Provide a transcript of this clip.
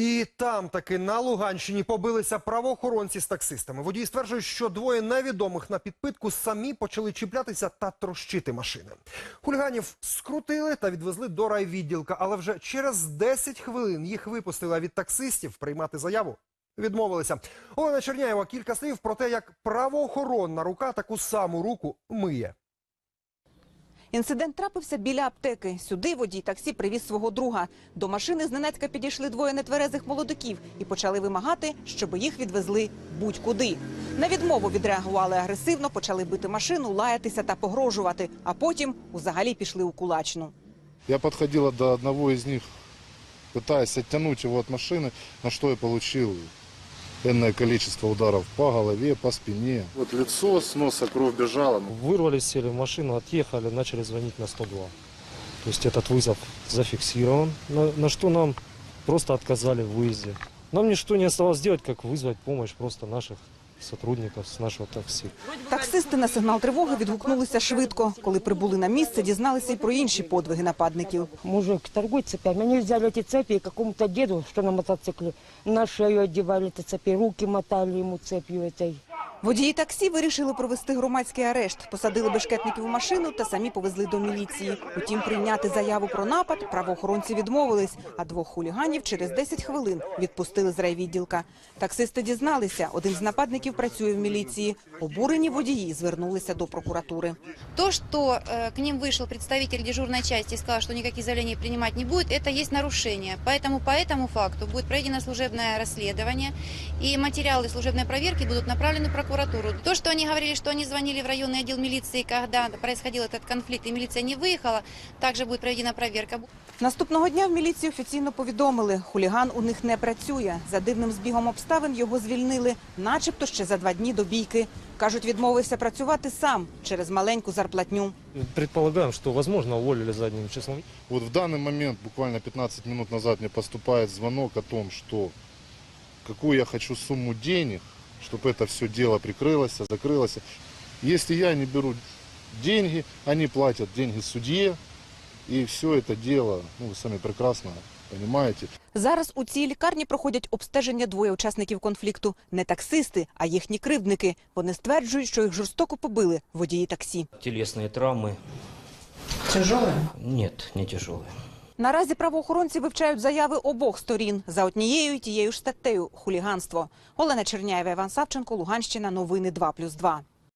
І там таки на Луганщині побилися правоохоронці з таксистами. Водії стверджують, що двоє невідомих на підпитку самі почали чіплятися та трощити машини. Хуліганів скрутили та відвезли до райвідділка, але вже через 10 хвилин їх випустили від таксистів приймати заяву. Відмовилися. Олена Черняєва кілька слів про те, як правоохоронна рука таку саму руку миє. Інцидент трапився біля аптеки. Сюди водій таксі привіз свого друга. До машини зненацька підійшли двоє нетверезих молодиків і почали вимагати, щоб їх відвезли будь-куди. На відмову відреагували агресивно, почали бити машину, лаятися та погрожувати, а потім взагалі пішли у кулачну. Я подходила до одного из них, пытаясь оттянуть его от машины, на что я получил энное количество ударов по голове, по спине. Вот лицо, с носа кровь бежала. Вырвались, сели в машину, отъехали, начали звонить на 102. То есть этот вызов зафиксирован, на, на что нам просто отказали в выезде. Нам ничто не оставалось делать, как вызвать помощь просто наших сотрудников с нашего такси. Таксисти на сигнал тривоги відгукнулися швидко. Коли прибули на місце, дізналися й про інші подвиги нападників. Мужик торгует цепями. Они взяли эти цепи и какому-то деду, что на мотоцикле, на шею одевали эти цепи, руки мотали ему цепью этой. Водії таксі вирішили провести громадський арешт, посадили бешкетників у машину та самі повезли до міліції. Утім, прийняти заяву про напад правоохоронці відмовились, а двох хуліганів через 10 хвилин відпустили з райвідділка. Таксисти дізналися, один з нападників працює в міліції. Обурені водії звернулися до прокуратури. То, что э, к ним вышел представитель дежурной части и сказал, что никаких заявлений принимать не будет, это есть нарушение. Поэтому по этому факту будет проведено служебное расследование, и материалы служебной проверки будут направлены в прокуратуру. То, что они говорили, что они звонили в районный отдел милиции, когда происходил этот конфликт, и милиция не выехала, также будет проведена проверка. Наступного дня в міліції офіційно повідомили, хуліган у них не працює. За дивним збігом обставин його звільнили, начебто ще за два дні до бійки. Кажуть, відмовився працювати сам через маленьку зарплатню. Предполагаем, что, возможно, уволили задним числом. Вот в данный момент, буквально 15 минут назад, мне поступает звонок о том, что какую я хочу сумму денег, чтобы это все дело прикрылось, закрылось. Если я не беру деньги, они платят деньги судье, и все это дело, ну, вы сами прекрасно понимаете, Зараз у цій лікарні проходять обстеження двоє учасників конфлікту. Не таксисти, а їхні кривдники. Вони стверджують, що їх жорстоко побили водії таксі. Телесные травмы? Тяжеле? Нет, не тяжелые. Наразі правоохоронці вивчають заяви обох сторін за однією і тією ж статтею – хуліганство. Олена Черняєва, Іван Савченко, Луганщина, новини 2+,2.